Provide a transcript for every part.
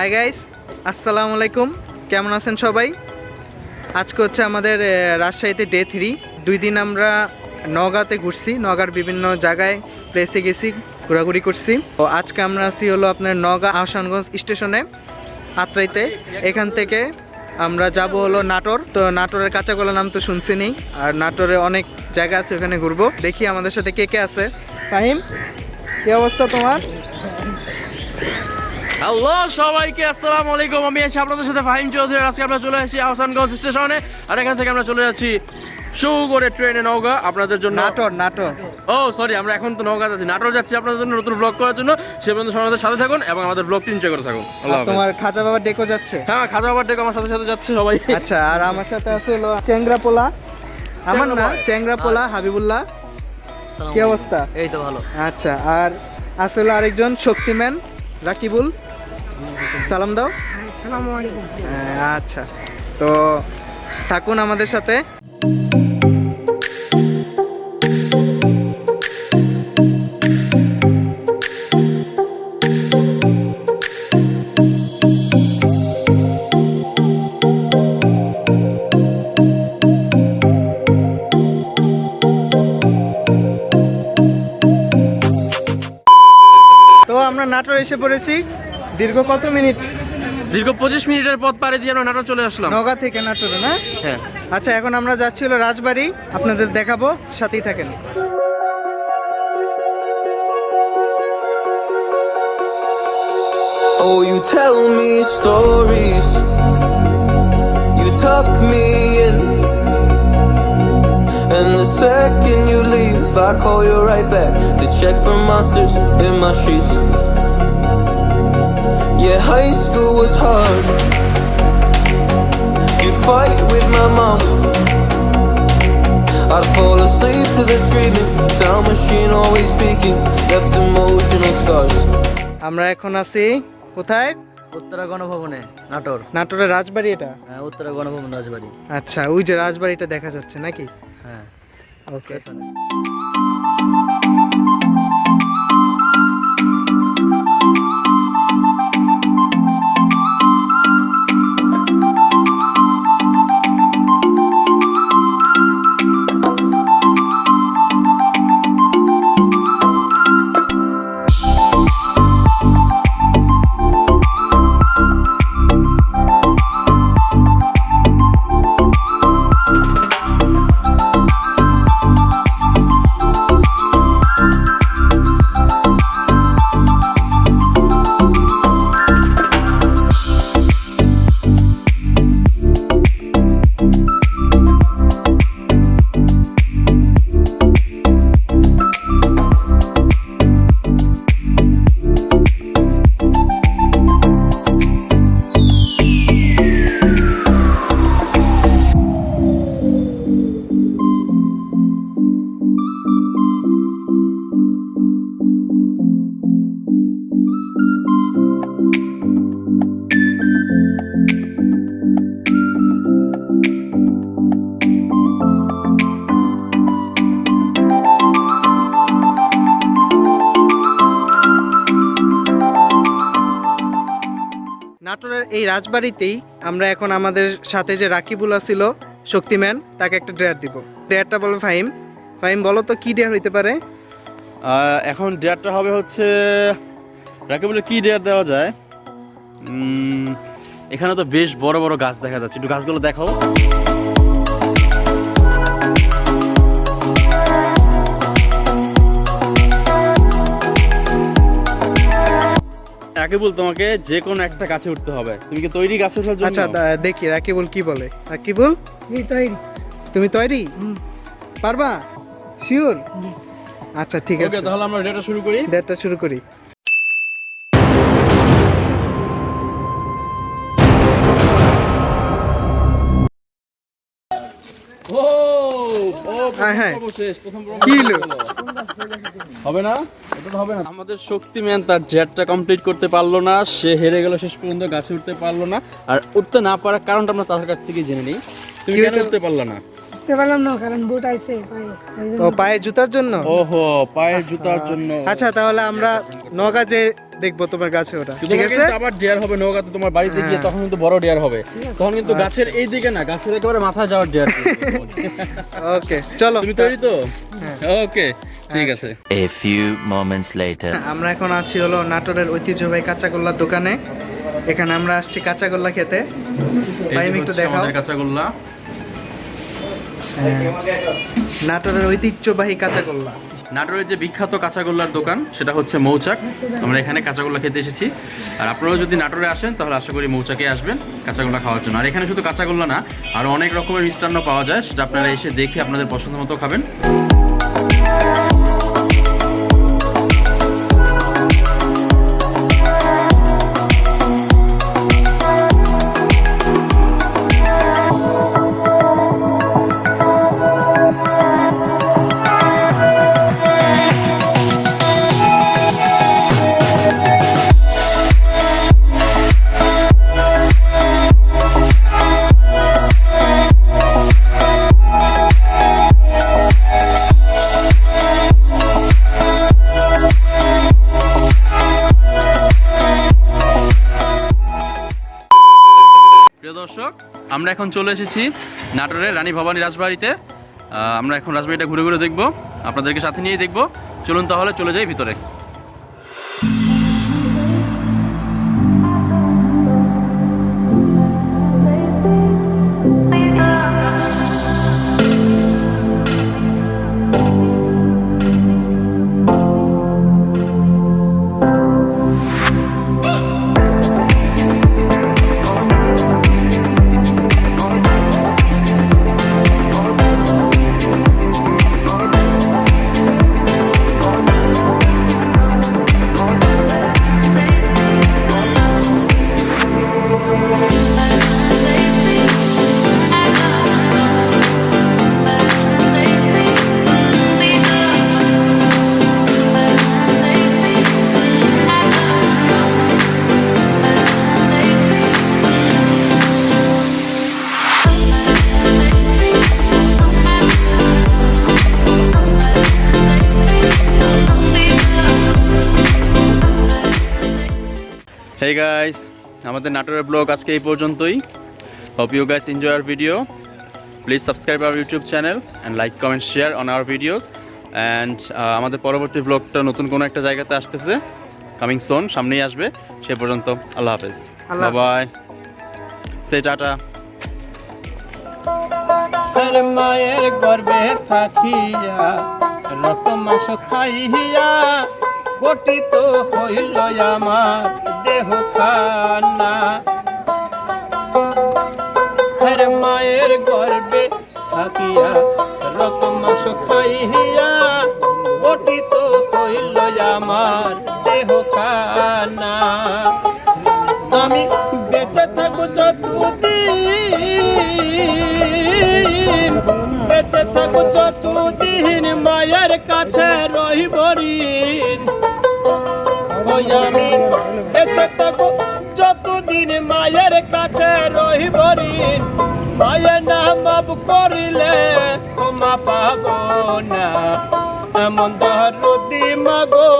Hi guys আসসালামু আলাইকুম। কেমন আছেন সবাই? আজকে হচ্ছে আমাদের রাজশাহীতে ডে থ্রি দুই দিন আমরা নগাঁতে ঘুরছি নগাঁর বিভিন্ন জায়গায় প্লেসে গেছি, ঘোরাঘুরি করছি। ও আজকে আমরা আছি হলো আপনার নগাঁ আহসানগঞ্জ স্টেশনে, আত্রাইতে। এখান থেকে আমরা যাব হলো নাটোর। তো নাটোরের কাঁচাগোলা নাম তো শুনছি শুনছিনি আর নাটোরে অনেক জায়গা আছে ওখানে ঘুরবো। দেখি আমাদের সাথে কে কে আছে। ফাহিম, কি অবস্থা তোমার? হ্যালো সবাইকে আসসালামু আলাইকুম। আমি আপনাদের সাথে ফাহিম চৌধুরী আজকে আমরা চলে এসেছি আহসানগঞ্জ স্টেশনে। আর এখান থেকে আমরা চলে যাচ্ছি শু করে ট্রেনে নৌকা আপনাদের জন্য নাটোর নাটোর। ও সরি আমরা এখন তো নৌকা যাচ্ছি নাটোর যাচ্ছি আপনাদের জন্য নতুন ব্লগ করার জন্য। সে পর্যন্ত সবাই আমাদের সাথে থাকুন এবং আমাদের ব্লগটি এনজয় করে থাকুন। তোমার খাজা বাবা ডেকো যাচ্ছে? হ্যাঁ খাজা বাবার ডেকে আমার সাথে সাথে যাচ্ছে সবাই। আচ্ছা আর আমার সাথে আছে হলো চেংরা পোলা আমার না boy। চেংরা পোলা হাবিবুল্লাহ কি অবস্থা? এই তো ভালো। আচ্ছা আর আছে হলো আরেকজন শক্তিম্যান রাকিবুল। সালাম দাও। হ্যাঁ, আচ্ছা। তো থাকুন আমাদের সাথে। তো আমরা নাটোর এসে পড়েছি। দীর্ঘ কত মিনিট দীর্ঘ পঁচিশ মিনিটের পথ পাড়ি দিয়ে আমরা নাটোর চলে আসলাম নগা থেকে নাটোরে না হ্যাঁ আচ্ছা এখন আমরা যাচ্ছি হলো রাজবাড়ি আপনাদের দেখাবো সাথেই থাকেন Oh, you tell me stories. You tuck me in. And the second you leave, I call you right back to check for monsters in my sheets. Yeah, high school was hard. You'd fight with my mom. I'd fall asleep to the screaming. Sound machine always speaking. Left emotional scars. আমরা এখন আছি কোথায় উত্তরা গণভবনে নাটোর নাটোরের রাজবাড়ি এটা হ্যাঁ উত্তরা গণভবন রাজবাড়ি আচ্ছা ওই যে রাজবাড়িটা দেখা যাচ্ছে নাকি হ্যাঁ ওকে নাটোরের এই রাজবাড়িতেই আমরা এখন আমাদের সাথে যে রাকিবুলা ছিল শক্তিম্যান তাকে একটা ড্রেয়ার দিব। ড্রেয়ারটা বলো ফাহিম। ফাহিম, বলো তো, কী ডেয়ার হইতে পারে? এখন ডেয়ারটা হবে হচ্ছে রাকিবুলের কী কি ডেয়ার দেওয়া যায়? এখানে তো বেশ বড় বড় গাছ দেখা যাচ্ছে। একটু গাছগুলো দেখাও। রাকিবুল তোমাকে যে কোনো একটা গাছে উঠতে হবে। তুমি কি তৈরি গাছে ওঠার জন্য? আচ্ছা দা- দেখি রাকিবুল কি বলে? রাকিবুল? তুমি তৈরি? পারবা? শিওর? আচ্ছা ঠিক ওকে আছে। তাহলে আমরা ডেটা শুরু করি। ডেটটা শুরু করি। হ্যাঁ, হ্যাঁ। প্রথম পর্ব শেষ, প্রথম পর্ব কি হলো? হবে না? এটা হবে না। আমাদের শক্তিম্যান তার জেটটা কমপ্লিট করতে পারল না সে হেরে গেল শেষ পর্যন্ত গাছে উঠতে পারল না। আর উঠতে না পারার কারণটা আমরা তার কাছ থেকে জেনে নিই। তুমি কেন উঠতে পারলা না? উঠতে পারলাম না কারণ বুট আইছে পায়ে জন্য। ও পায়ে জুতার জন্য? ওহো পায়ের জুতার জন্য। আচ্ছা তাহলে আমরা নগা যে দেখব তোমার গাছে ওটা ঠিক আছে? আবার ডেয়ার হবে নৌকাতে তোমার বাড়িতে গিয়ে হ্যাঁ। তখন কিন্তু বড় ডেয়ার হবে। তখন কিন্তু গাছের এই দিকে না গাছের একেবারে মাথা যাওয়ার ডেয়ার ওকে চলো। তুমি তৈরি তো? হ্যাঁ। ওকে ঠিক আছে। A few moments later. আমরা এখন আছি হলো নাটোরের ঐতিহ্যবাহী কাঁচাগোল্লার দোকানে। এখানে আমরা আসছি কাঁচাগোল্লা খেতে। ভাই আমি একটু দেখাও। কাঁচাগোল্লা। নাটোরের ঐতিহ্যবাহী কাঁচাগোল্লা। নাটোরের যে বিখ্যাত কাঁচাগোল্লার দোকান, সেটা হচ্ছে মৌচাক। আমরা এখানে কাঁচাগোল্লা খেতে এসেছি। আর আপনারাও যদি নাটোরে আসেন, তাহলে আশা করি মৌচাকে আসবেন কাঁচাগোল্লা খাওয়ার জন্য। আর এখানে শুধু কাঁচাগোল্লা না, আর অনেক রকমের মিষ্টান্ন পাওয়া যায়, সেটা আপনারা এসে দেখে আপনাদের পছন্দ মতো খাবেন। দর্শক, আমরা এখন চলে এসেছি নাটোরের রানী ভবানী রাজবাড়িতে। আমরা এখন রাজবাড়িটা ঘুরে ঘুরে দেখব, আপনাদেরকে সাথে নিয়ে দেখব। চলুন তাহলে চলে যাই ভিতরে। হেই গাইস আমাদের নাটোরের ব্লগ আজকে এই পর্যন্তই। Hope you guys enjoy our video please subscribe our YouTube channel and like comment share on our videos and আমাদের পরবর্তী ব্লগটা নতুন কোনো একটা জায়গাতে আসতেছে। কামিং সোন সামনেই আসবে। সে পর্যন্ত আল্লাহ হাফেজ। আল্লাহ বাই সে টাটা মায়ের গর্বে থাকিয়া রত মাস খাইয়া গঠিত হইল আমার। খানা আর মায়ের গর্বে থাকিয়া রত মাস হইল আমার দেহ খানা আমি বেঁচে বেঁচে মায়ের কাছে রহিব আমি ঋণ মায়ের নাম করিলে ক্ষমা পাব না এমন দরদি মাগো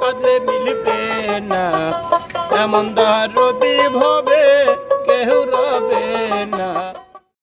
কাজে মিলবে না এমন দরদি ভবে কেউ রবে না